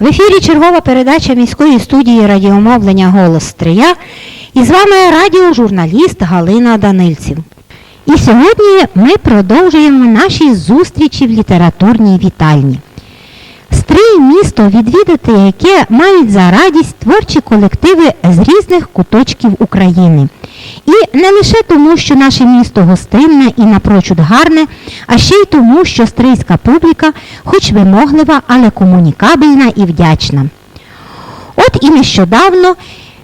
В ефірі чергова передача міської студії радіомовлення Голос Стрия. І з вами радіожурналіст Галина Данильців. І сьогодні ми продовжуємо наші зустрічі в літературній вітальні. Стрий місто відвідати, яке мають за радість творчі колективи з різних куточків України. І не лише тому, що наше місто гостинне і напрочуд гарне, а ще й тому, що стрийська публіка, хоч вимоглива, але комунікабельна і вдячна. От і нещодавно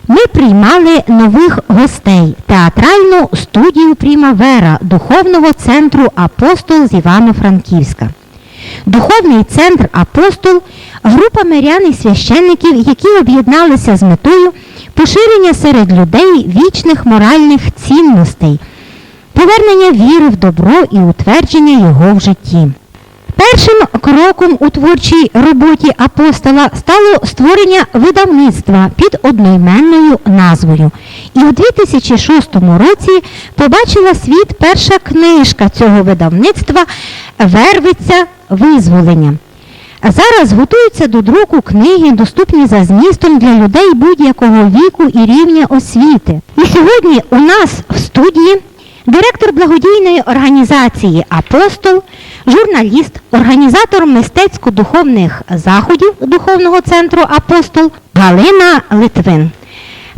ми приймали нових гостей театральну студію Прімавера Духовного центру Апостол з Івано-Франківська. Духовний центр Апостол група мирян і священників, які об'єдналися з метою поширення серед людей вічних моральних цінностей, повернення віри в добро і утвердження його в житті. Першим кроком у творчій роботі апостола стало створення видавництва під одноіменною назвою. І у 2006 році побачила світ перша книжка цього видавництва Вервиця визволення. Зараз готуються до друку книги, доступні за змістом для людей будь-якого віку і рівня освіти. І сьогодні у нас в студії директор благодійної організації Апостол, журналіст, організатор мистецько-духовних заходів Духовного центру Апостол Галина Литвин.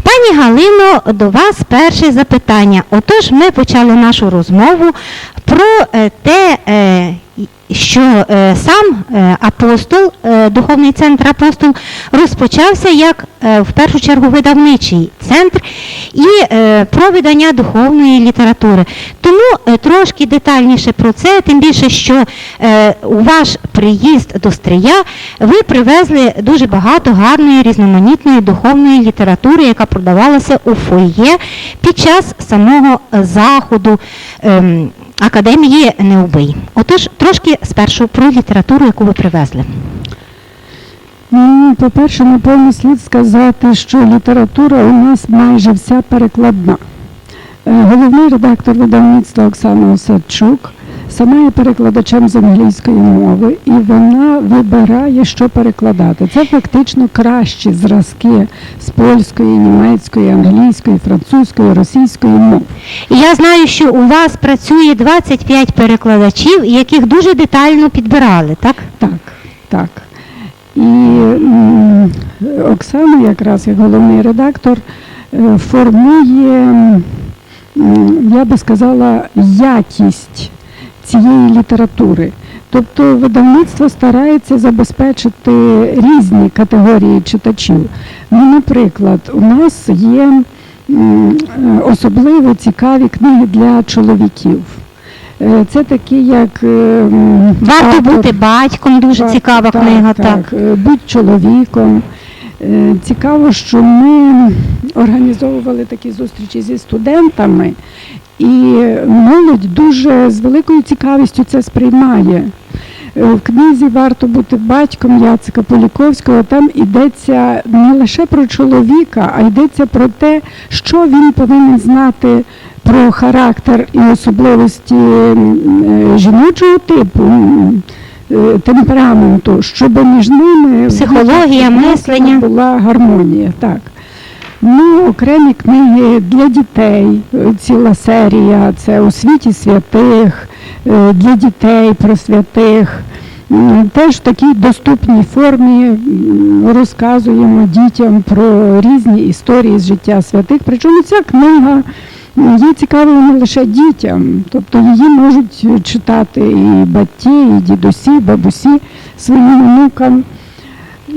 Пані Галино, до вас перше запитання. Отож, ми почали нашу розмову про е, те, е, що е, сам е, апостол, е, духовний центр апостол розпочався як в першу чергу видавничий центр і про видання духовної літератури. Тому трошки детальніше про це, тим більше, що у ваш приїзд до Стрия ви привезли дуже багато гарної різноманітної духовної літератури, яка продавалася у фойє під час самого заходу. Ем, Академії Неубий. Отож, трошки спершу про літературу, яку ви привезли. Ну, по-перше, напевно, слід сказати, що література у нас майже вся перекладна. Е, Головний редактор видавництва Оксана Осадчук сама є перекладачем з англійської мови, і вона вибирає, що перекладати. Це фактично кращі зразки з польської, німецької, англійської, французької, російської мов. Я знаю, що у вас працює 25 перекладачів, яких дуже детально підбирали, так? Так, так. І м, Оксана, якраз як головний редактор, е, формує, м, я би сказала, якість цієї літератури. Тобто видавництво старається забезпечити різні категорії читачів. Ну, наприклад, у нас є особливо цікаві книги для чоловіків. Е, Це такі, як е, Варто автор- бути батьком, дуже так, цікава так, книга, так. так. е, Будь чоловіком. Цікаво, що ми організовували такі зустрічі зі студентами, і молодь дуже з великою цікавістю це сприймає. Е, В книзі варто бути батьком Яцика Поліковського. Там йдеться не лише про чоловіка, а йдеться про те, що він повинен знати про характер і особливості е, жіночого типу. е, Темпераменту, щоб між ними Психологія, мислення. була гармонія. Так. Ну, окремі книги для дітей, е, ціла серія, це у світі святих, е, для дітей про святих. Теж в такій доступній формі розказуємо дітям про різні історії з життя святих. Причому ця книга є цікавою не лише дітям, тобто її можуть читати і батьки, і дідусі, і бабусі своїм внукам.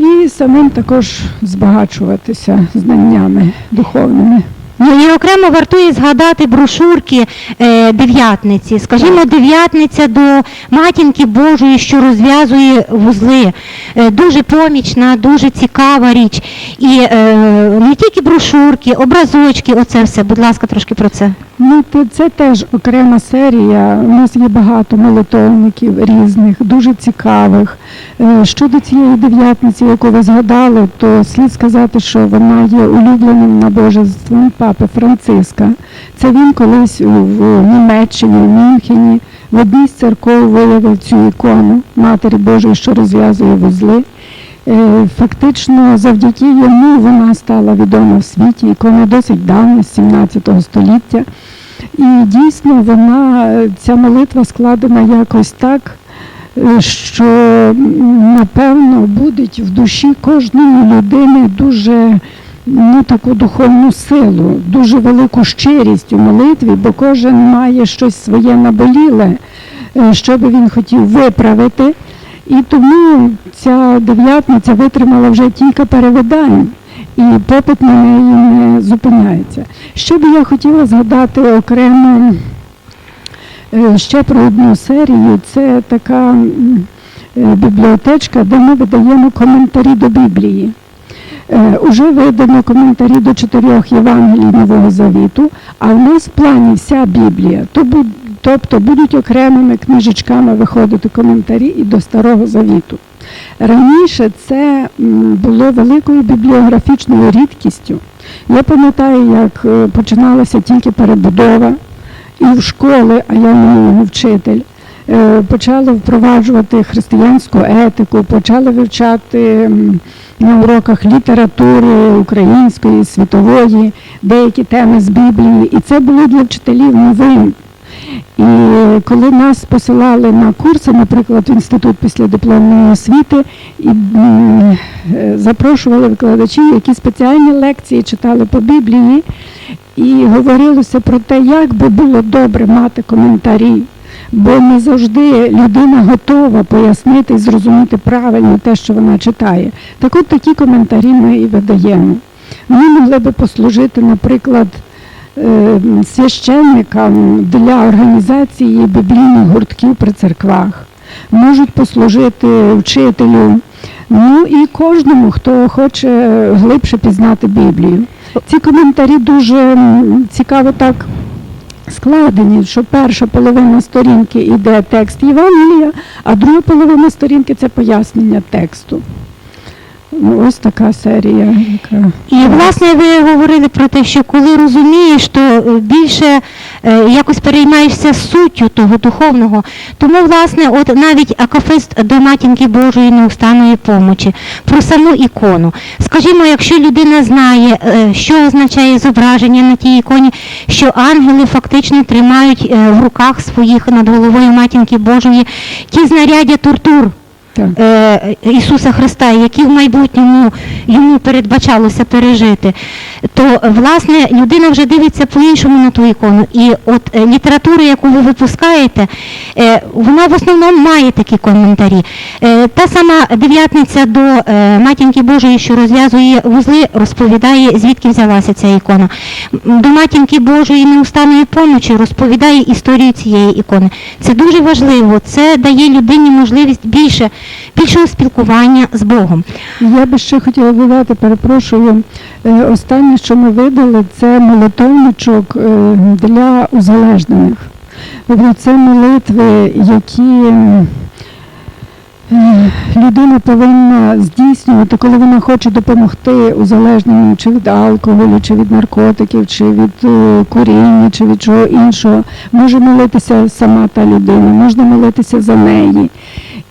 І самим також збагачуватися знаннями духовними. Ну і окремо вартує згадати брошурки е, дев'ятниці. Скажімо, дев'ятниця до матінки Божої, що розв'язує вузли. е, дуже помічна, дуже цікава річ. І е, не тільки брошурки, образочки, оце все. Будь ласка, трошки про це. Ну, це теж окрема серія. У нас є багато молитовників різних, дуже цікавих. Е, Щодо цієї дев'ятниці, яку ви згадали, то слід сказати, що вона є улюбленим набожеством папи Франциска. Це він колись в Німеччині, в Мюнхені, в одній з церков виявив цю ікону Матері Божої, що розв'язує вузли. Е, Фактично, завдяки йому вона стала відома в світі. Ікона досить давня, з 17 століття. І дійсно вона, ця молитва складена якось так, е, що напевно будить в душі кожної людини дуже ну, таку духовну силу, дуже велику щирість у молитві, бо кожен має щось своє наболіле, е, що би він хотів виправити. І тому ця дев'ятниця витримала вже кілька перевидань, і попит на неї не зупиняється. Що би я хотіла згадати окремо е, ще про одну серію, це така е, бібліотечка, де ми видаємо коментарі до Біблії. Е, Уже видано коментарі до чотирьох Євангелій Нового Завіту, а в нас в плані вся Біблія. Тобто будуть окремими книжечками виходити коментарі і до Старого Завіту. Раніше це було великою бібліографічною рідкістю. Я пам'ятаю, як е, починалася тільки перебудова і в школи, а я минулому вчитель. е, Почали впроваджувати християнську етику, почали вивчати на уроках літератури української, світової, деякі теми з Біблії. І це було для вчителів новим. І коли нас посилали на курси, наприклад, в інститут післядипломної освіти, і запрошували викладачів, які спеціальні лекції читали по Біблії, і говорилося про те, як би було добре мати коментарі. Бо не завжди людина готова пояснити і зрозуміти правильно те, що вона читає. Так от такі коментарі ми і видаємо. Вони могли би послужити, наприклад, священникам для організації біблійних гуртків при церквах, можуть послужити вчителю, ну і кожному, хто хоче глибше пізнати Біблію. Ці коментарі дуже цікаво так складені, що перша половина сторінки йде текст Євангелія, а друга половина сторінки це пояснення тексту. Ну, ось така серія, яка І власне ви говорили про те, що коли розумієш, то е, більше е, якось переймаєшся суттю того духовного. Тому, власне, от навіть акафист до матінки Божої неустанної помочі, про саму ікону. Скажімо, якщо людина знає, е, що означає зображення на тій іконі, що ангели фактично тримають е, в руках своїх над головою матінки Божої ті знаряддя тортур. Е, Ісуса Христа, які в майбутньому йому передбачалося пережити, то власне людина вже дивиться по-іншому на ту ікону. І от е, література, яку ви випускаєте, е, вона в основному має такі коментарі. Е, Та сама дев'ятниця до е, матінки Божої, що розв'язує вузли, розповідає, звідки взялася ця ікона. До матінки Божої неустанної помочі розповідає історію цієї ікони. Це дуже важливо. Це дає людині можливість більше, більшого спілкування з Богом. Я би ще хотіла додати, перепрошую. е, Останнє, що ми видали, це молитовничок е, для узалежнених. Тобто Це молитви, які е, людина повинна здійснювати, коли вона хоче допомогти узалежненню чи від алкоголю, чи від наркотиків, чи від куріння, чи від чого іншого. Може молитися сама та людина, можна молитися за неї.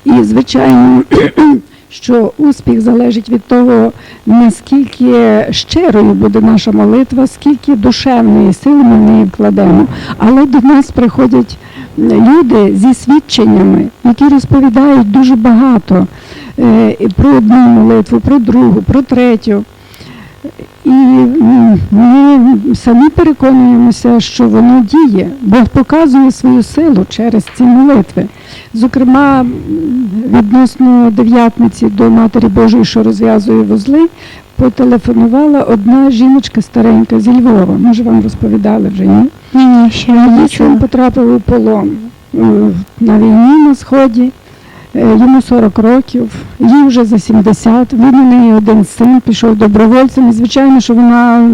І, звичайно, що успіх залежить від того, наскільки щирою буде наша молитва, скільки душевної сили ми в неї вкладемо. Але до нас приходять люди зі свідченнями, які розповідають дуже багато е, про одну молитву, про другу, про третю. І ми самі переконуємося, що воно діє. Бог показує свою силу через ці молитви. Зокрема, відносно дев'ятниці до Матері Божої, що розв'язує вузли, потелефонувала одна жіночка старенька зі Львова. Може, вам розповідали вже ні? Ні, ще не Її син потрапив у полон е, на війні на сході. Е, Йому 40 років, їй вже за 70, він у неї один син, пішов добровольцем, і звичайно, що вона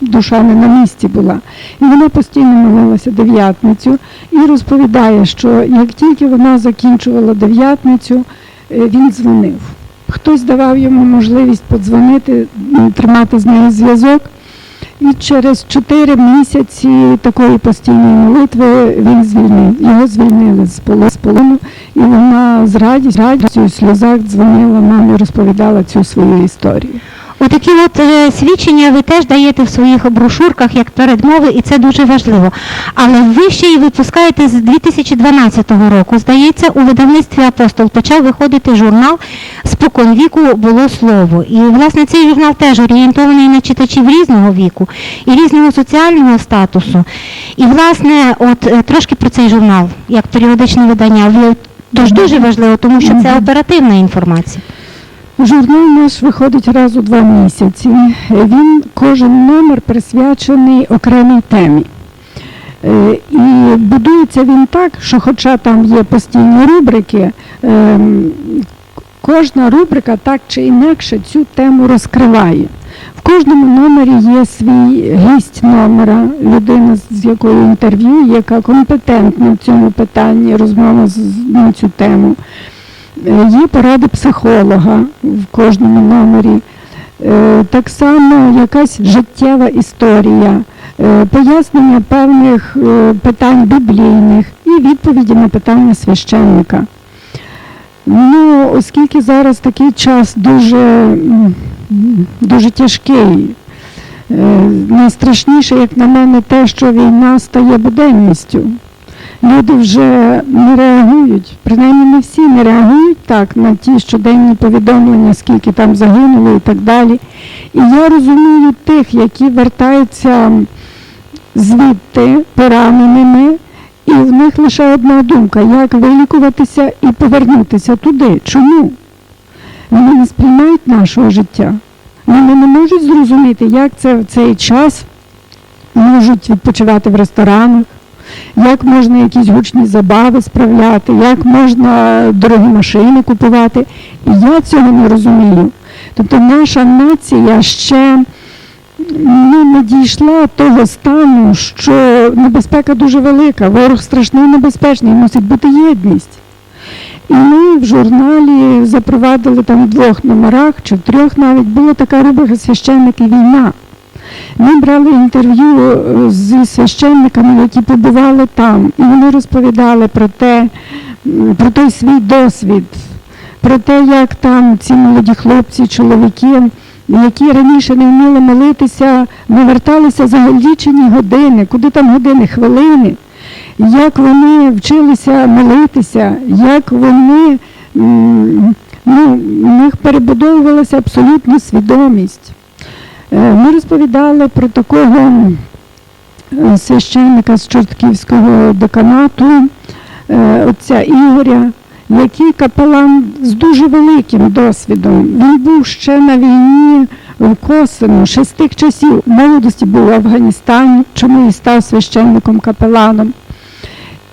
душа не на місці була. І вона постійно молилася дев'ятницю і розповідає, що як тільки вона закінчувала дев'ятницю, е, він дзвонив. Хтось давав йому можливість подзвонити, тримати з нею зв'язок. І через 4 місяці такої постійної молитви він звільнив. Його звільнили з поло- полону, і вона з радістю, радістю сльозах дзвонила мамі, розповідала цю свою історію. Отакі от е, свідчення ви теж даєте в своїх брошурках як передмови, і це дуже важливо. Але ви ще й випускаєте з 2012 року. Здається, у видавництві Апостол почав виходити журнал Спокон віку було слово. І власне цей журнал теж орієнтований на читачів різного віку і різного соціального статусу. І власне, от е, трошки про цей журнал, як періодичне видання, ви тож дуже важливо, тому що це оперативна інформація. Журнал наш виходить раз у два місяці. Він кожен номер присвячений окремій темі. Е, І будується він так, що хоча там є постійні рубрики, ем, кожна рубрика так чи інакше цю тему розкриває. В кожному номері є свій гість номера, людина, з якою інтерв'ю, яка компетентна в цьому питанні, розмова на цю тему. Е, Є поради психолога в кожному номері. Е, Так само якась життєва історія, е, пояснення певних питань біблійних і відповіді на питання священника. Ну, оскільки зараз такий час дуже, дуже тяжкий, найстрашніше, як на мене, те, що війна стає буденністю. Люди вже не реагують, принаймні не всі не реагують так на ті щоденні повідомлення, скільки там загинуло і так далі. І я розумію тих, які вертаються звідти пораненими, і в них лише одна думка, як вилікуватися і повернутися туди. Чому? Вони не сприймають нашого життя. Вони не можуть зрозуміти, як це в цей час можуть відпочивати в ресторанах, як можна якісь гучні забави справляти, як можна дорогі машини купувати. І я цього не розумію. Тобто наша нація ще ну, не дійшла того стану, що небезпека дуже велика, ворог страшний небезпечний, мусить бути єдність. І ми в журналі запровадили там в двох номерах чи в трьох навіть була така рубрика священник і війна. Ми брали інтерв'ю е, зі священниками, які побували там, і вони розповідали про те, про той свій досвід, про те, як там ці молоді хлопці, чоловіки, які раніше не вміли молитися, наверталися за лічені години, куди там години, хвилини, як вони вчилися молитися, як вони ну, в них перебудовувалася абсолютна свідомість. Е, Ми розповідали про такого е, священника з Чортківського деканату, е, отця Ігоря, який капелан з дуже великим досвідом. Він був ще на війні в Косино, ще з тих часів молодості був в Афганістані, чому і став священником капеланом.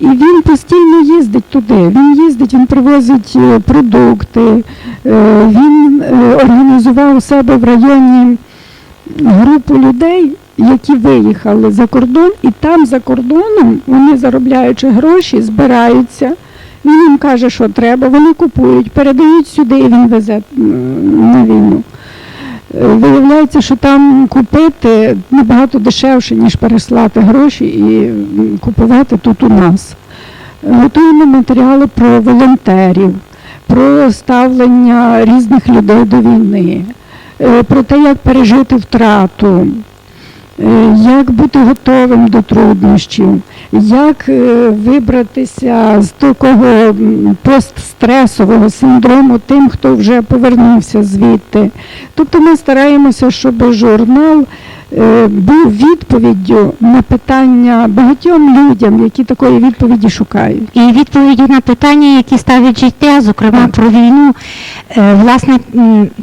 І він постійно їздить туди. Він їздить, він привозить продукти, він організував у себе в районі групу людей, які виїхали за кордон, і там за кордоном вони, заробляючи гроші, збираються. Він їм каже, що треба, вони купують, передають сюди, і він везе на війну. Е, Виявляється, що там купити набагато дешевше, ніж переслати гроші і купувати тут у нас. Готуємо матеріали про волонтерів, про ставлення різних людей до війни, про те, як пережити втрату, е, як бути готовим до труднощів, як е, вибратися з такого постстресового синдрому тим, хто вже повернувся звідти. Тобто ми стараємося, щоб журнал е, був відповіддю на питання багатьом людям, які такої відповіді шукають. І відповіді на питання, які ставить життя, зокрема Так. про війну, е, власне,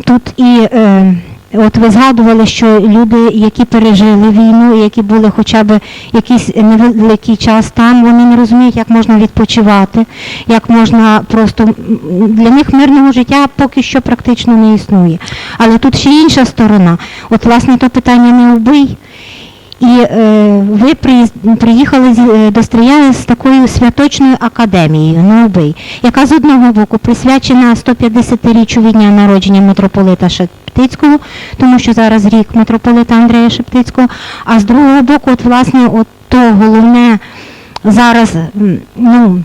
тут і е, От ви згадували, що люди, які пережили війну, які були хоча б якийсь невеликий час там, вони не розуміють, як можна відпочивати, як можна просто для них мирного життя поки що практично не існує. Але тут ще інша сторона. От, власне, то питання не убий. І е, ви приїхали е, до Стрия з такою святочною академією Новий, яка з одного боку присвячена 150-річчю від дня народження митрополита Шептицького, тому що зараз рік митрополита Андрея Шептицького, а з другого боку, от власне, от то головне зараз, ну,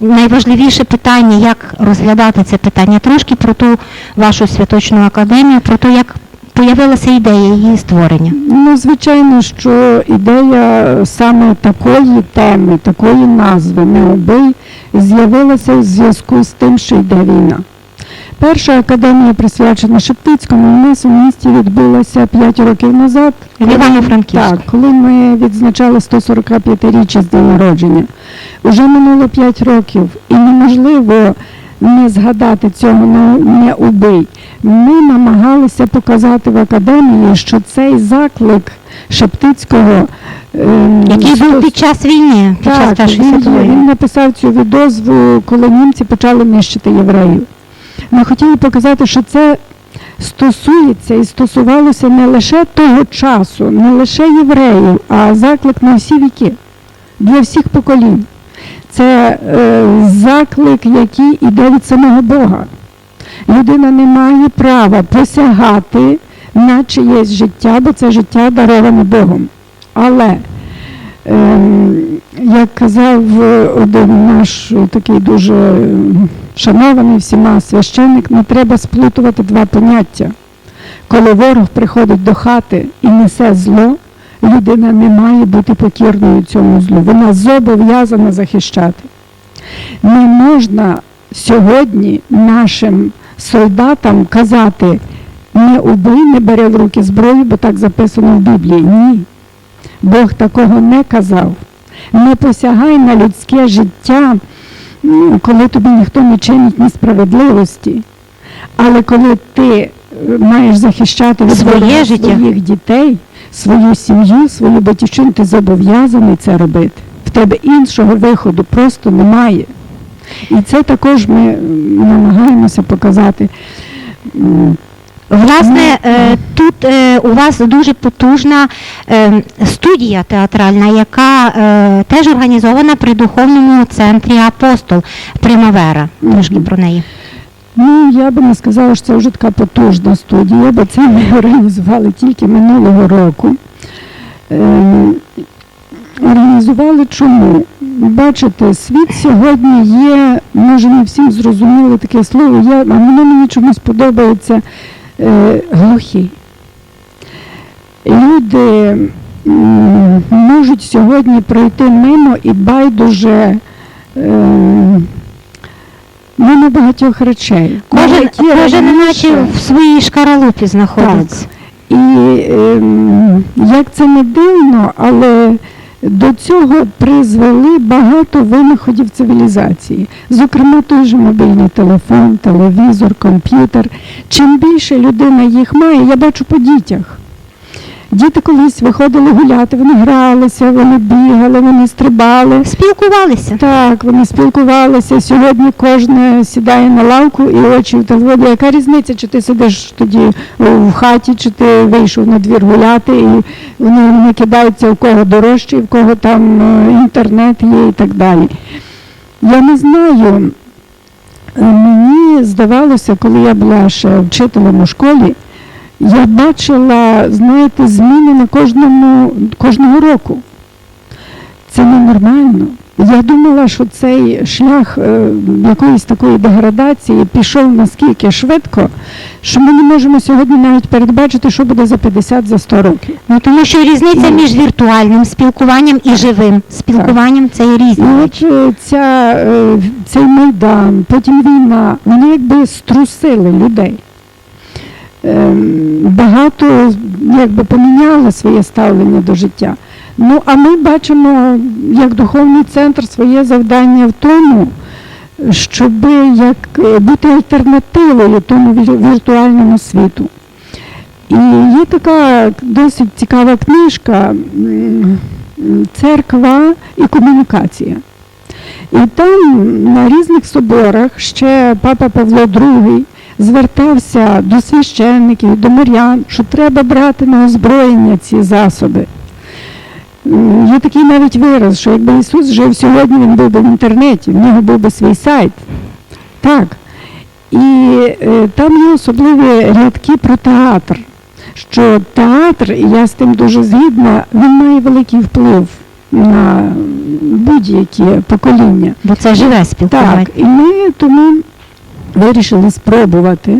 найважливіше питання, як розглядати це питання, трошки про ту вашу святочну академію, про те, як появилася ідея її створення. Ну, звичайно, що ідея саме такої теми, такої назви не убий з'явилася в зв'язку з тим, що йде війна. Перша академія присвячена Шептицькому у нас у місті відбулася 5 років назад. Так, коли ми відзначали 145-річчя з дня народження. Уже минуло 5 років, і неможливо не згадати цього не, не убий. Ми намагалися показати в академії, що цей заклик Шептицького, ем, Який був під час війни, під час так, Першої він, світової. він написав цю відозву, коли німці почали нищити євреїв. Ми хотіли показати, що це стосується і стосувалося не лише того часу, не лише євреїв, а заклик на всі віки, для всіх поколінь. Це е, заклик, який іде від самого Бога. Людина не має права посягати на чиєсь життя, бо це життя дароване Богом. Але Ем, Як казав е, один наш е, такий дуже ем, шанований всіма священник, не треба сплутувати два поняття. Коли ворог приходить до хати і несе зло, людина не має бути покірною цьому злу. Вона зобов'язана захищати. Не можна сьогодні нашим солдатам казати не убий, не бери в руки зброю, бо так записано в Біблії. Ні. Бог такого не казав. Не посягай на людське життя, коли тобі ніхто не чинить несправедливості. Але коли ти е, маєш захищати від Своє життя. своїх дітей, свою сім'ю, свою батьківщину, ти зобов'язаний це робити. В тебе іншого виходу просто немає. І це також ми намагаємося показати. Власне, е, тут е, у вас дуже потужна е, студія театральна, яка теж організована при духовному центрі Апостол Примавера. Трошки про неї. Ну, я би не сказала, що це вже така потужна студія, бо це ми організували тільки минулого року. Ем, Організували чому? Бачите, світ сьогодні є, може не всім зрозуміло таке слово, а воно мені чомусь подобається е, глухий. Люди можуть сьогодні пройти мимо і байдуже ем, мимо багатьох речей. Кожен, кожен наче в своїй шкаралупі знаходиться. І ем, як це не дивно, але до цього призвели багато винаходів цивілізації. Зокрема, той же мобільний телефон, телевізор, комп'ютер. Чим більше людина їх має, я бачу по дітях. Діти колись виходили гуляти, вони гралися, вони бігали, вони стрибали. Спілкувалися. Так, вони спілкувалися. Сьогодні кожен сідає на лавку і очі в телефоні. Яка різниця, чи ти сидиш тоді в хаті, чи ти вийшов на двір гуляти, і вони не кидаються в кого дорожче, в кого там е, інтернет є і так далі. Я не знаю. Е, Мені здавалося, коли я була ще вчителем у школі, я бачила, знаєте, зміни на кожному, кожного року. Це ненормально. Я думала, що цей шлях е, якоїсь такої деградації пішов наскільки швидко, що ми не можемо сьогодні навіть передбачити, що буде за 50 за 100 років. Ну тому що різниця І- між віртуальним спілкуванням і живим спілкуванням це І різні от речі. е, ця, е, цей майдан, потім війна, вони якби струсили людей. Ем, Багато якби поміняли своє ставлення до життя. Ну, а ми бачимо, як духовний центр своє завдання в тому, щоб як е, бути альтернативою тому віртуальному світу. І є така досить цікава книжка Церква і комунікація. І там на різних соборах ще папа Павло II звертався до священників, до мирян, що треба брати на озброєння ці засоби. Є такий навіть вираз, що якби Ісус жив сьогодні, він був би в інтернеті, в нього був би свій сайт. Так. І е, там є особливі рядки про театр. Що театр, і я з тим дуже згідна, він має великий вплив на будь-які покоління. Бо це живе спілкування. Так, і ми тому вирішили спробувати.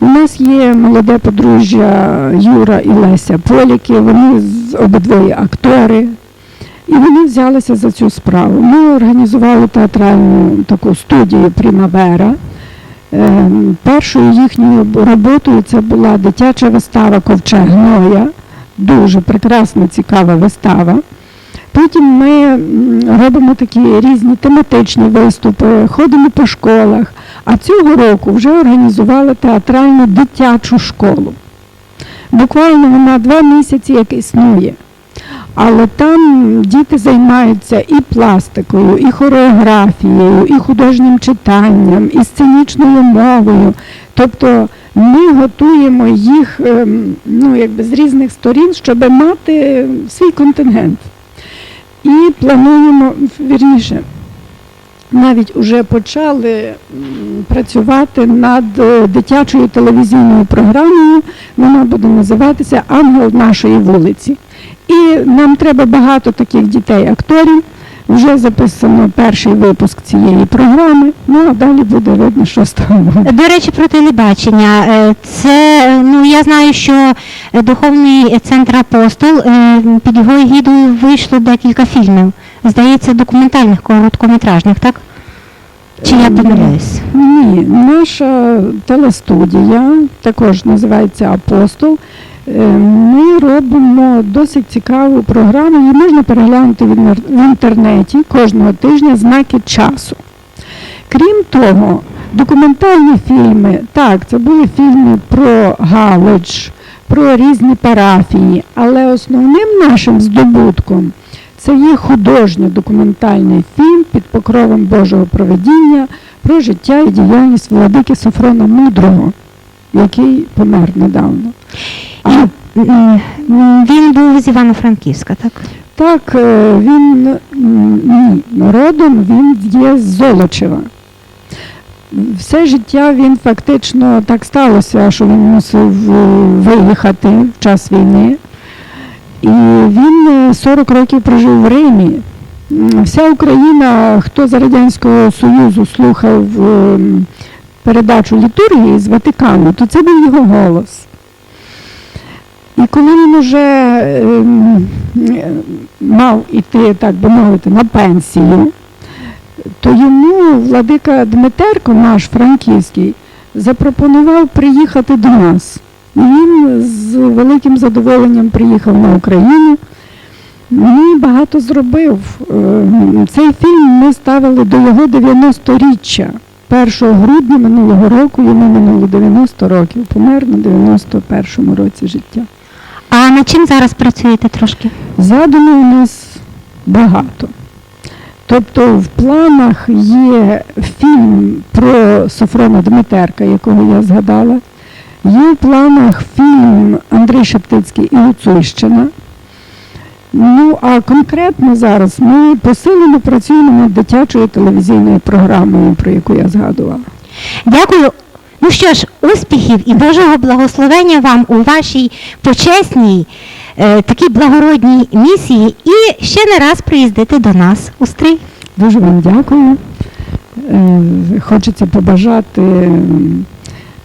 У нас є молоде подружжя Юра і Леся Поліки, вони обидвоє актори, і вони взялися за цю справу. Ми організували театральну таку студію Примавера. Ем, Першою їхньою роботою це була дитяча вистава Ковчег Гноя. Дуже прекрасна, цікава вистава. Потім ми робимо такі різні тематичні виступи, ходимо по школах. А цього року вже організували театральну дитячу школу. Буквально вона два місяці як існує. Але там діти займаються і пластикою, і хореографією, і художнім читанням, і сценічною мовою. Тобто ми готуємо їх ем, ну, якби з різних сторін, щоб мати свій контингент. І плануємо, вірніше, навіть вже почали працювати над е, дитячою телевізійною програмою. Вона буде називатися Ангел нашої вулиці. І нам треба багато таких дітей-акторів. Вже записано перший випуск цієї програми. Ну а далі буде видно, що буде. До речі, про телебачення. Е, Це ну я знаю, що е, духовний центр апостол е, під його егідою вийшло декілька фільмів. Здається, документальних короткометражних, так? Чи я помиляюсь? Ні, наша телестудія також називається Апостол. Е, Ми робимо досить цікаву програму, її можна переглянути в інтернеті кожного тижня знаки часу. Крім того, документальні фільми, так, це були фільми про Галич, про різні парафії, але основним нашим здобутком це є художньо-документальний фільм під покровом Божого проведіння про життя і діяльність владики Софрона Мудрого, який помер недавно. Він був з Івано-Франківська, так? так, е, він родом він є з Золочева. Все життя він фактично так сталося, що він мусив е, виїхати в час війни. І він е, 40 років прожив в Римі. Вся Україна, хто з Радянського Союзу слухав е, передачу літургії з Ватикану, то це був його голос. І коли він уже ем, мав іти, так би мовити, на пенсію, то йому владика Дмитерко, наш франківський, запропонував приїхати до нас. І він з великим задоволенням приїхав на Україну. Ну і багато зробив. Е, Цей фільм ми ставили до його 90-річчя. 1 грудня минулого року йому минуло 90 років, помер на 91-му році життя. А над чим зараз працюєте трошки? Задумів у нас багато. Тобто в планах є фільм про Софрона Дмитерка, якого я згадала. Є в планах фільм Андрій Шептицький і Гуцульщина. Ну, а конкретно зараз ми посилено працюємо над дитячою телевізійною програмою, про яку я згадувала. Дякую. Ну що ж, успіхів і Божого благословення вам у вашій почесній, е, такій благородній місії і ще не раз приїздити до нас у стрій. Дуже вам дякую. Е, Хочеться побажати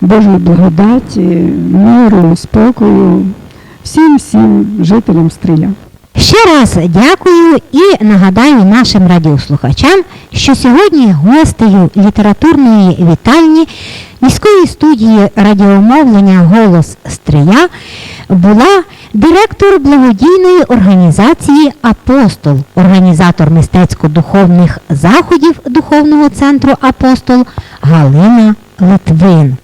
Божої благодаті, миру, спокою всім всім жителям Стрия. Ще раз дякую і нагадаю нашим радіослухачам, що сьогодні гостею літературної вітальні міської студії радіомовлення Голос Стрия була директор благодійної організації Апостол, організатор мистецько-духовних заходів Духовного центру Апостол Галина Литвин.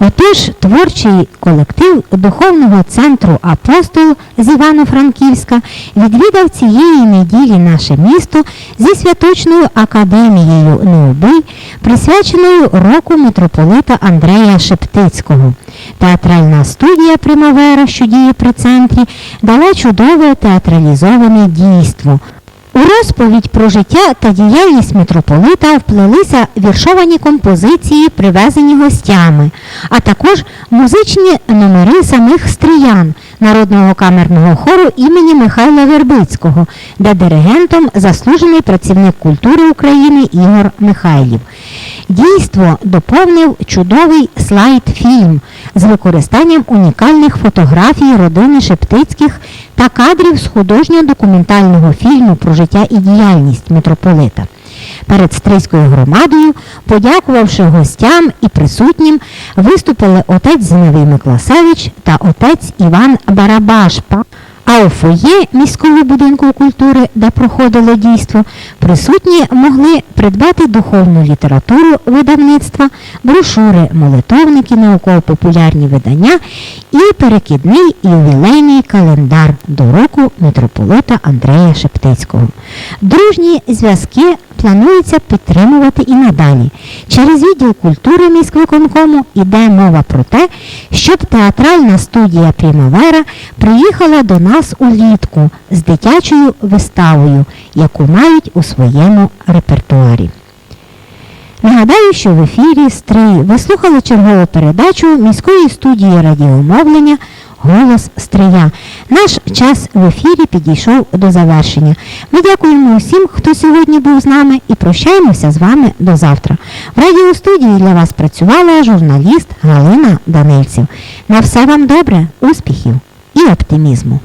Отож, творчий колектив духовного центру Апостол з Івано-Франківська відвідав цієї неділі наше місто зі святочною академією Необий, присвяченою року митрополита Андрея Шептицького. Театральна студія Примавера, що діє при центрі, дала чудове театралізоване дійство. У розповідь про життя та діяльність митрополита вплелися віршовані композиції, привезені гостями, а також музичні номери самих стріян народного камерного хору імені Михайла Вербицького, де диригентом заслужений працівник культури України Ігор Михайлів. Дійство доповнив чудовий слайд-фільм з використанням унікальних фотографій родини Шептицьких та кадрів з художньо-документального фільму про життя і діяльність митрополита. Перед стрийською громадою, подякувавши гостям і присутнім, виступили отець Зиновій Микласевич та отець Іван Барабашпа. А у фоє міського будинку культури, де проходило дійство, присутні могли придбати духовну літературу видавництва, брошури, молитовники, науково-популярні видання і перекидний ювілейний календар до року митрополита Андрея Шептицького. Дружні зв'язки планується підтримувати і надалі. Через відділ культури міськвиконкому йде мова про те, щоб театральна студія Примавера приїхала до нас улітку з дитячою виставою, яку мають у своєму репертуарі. Нагадаю, що в ефірі Стрий ви слухали чергову передачу міської студії радіомовлення Голос Стрия. Наш час в ефірі підійшов до завершення. Ми дякуємо усім, хто сьогодні був з нами, і прощаємося з вами до завтра. В радіостудії для вас працювала журналіст Галина Данильців. На все вам добре, успіхів і оптимізму.